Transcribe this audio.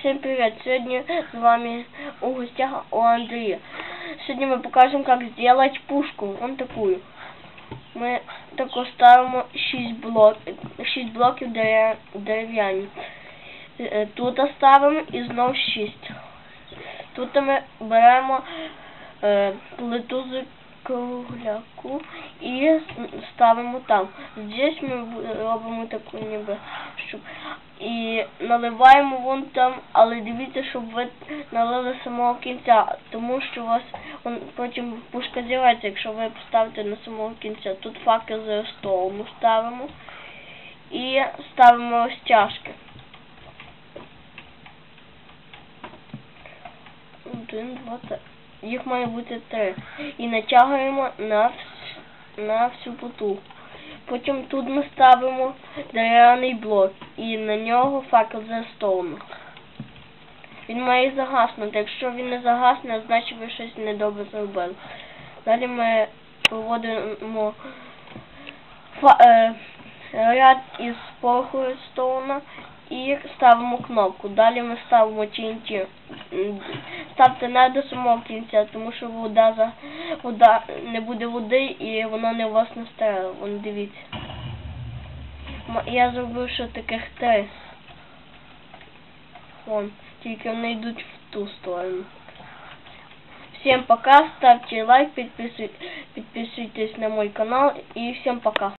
Всем привет! Сегодня с вами у гостях у Андрея. Сегодня мы покажем, как сделать пушку. Вон такую. Ми тако ставимо 6 блоків, 6 блоків дерев- дерев'яні. Е, Тут ставимо і знов 6. Тут ми беремо е, плиту з кругляку і ставимо там. Здесь ми робимо таку ніби щоб і наливаємо вон там, але дивіться, щоб ви налили самого кінця, тому що у вас вон, потім пушка зірветься, якщо ви поставите на самого кінця. Тут факел з столу ставимо і ставимо розтяжки. Один, два, три. Їх має бути три. І натягуємо на, на всю плиту. Потім тут ми ставимо дерев'яний блок і на нього факел з стоуну. Він має загаснути. Якщо він не загасне, значить ви щось недобре зробили. Далі ми проводимо фа- е, ряд із пороху стоуна і ставимо кнопку. Далі ми ставимо TNT. Ставте не до самого кінця, тому що вода за вода не буде води і воно не у вас не стерило. Вон дивіться. Я зробив ще таких три. Вон, тільки вони йдуть в ту сторону. Всем пока, ставьте лайк, подписывайтесь на мой канал и всем пока.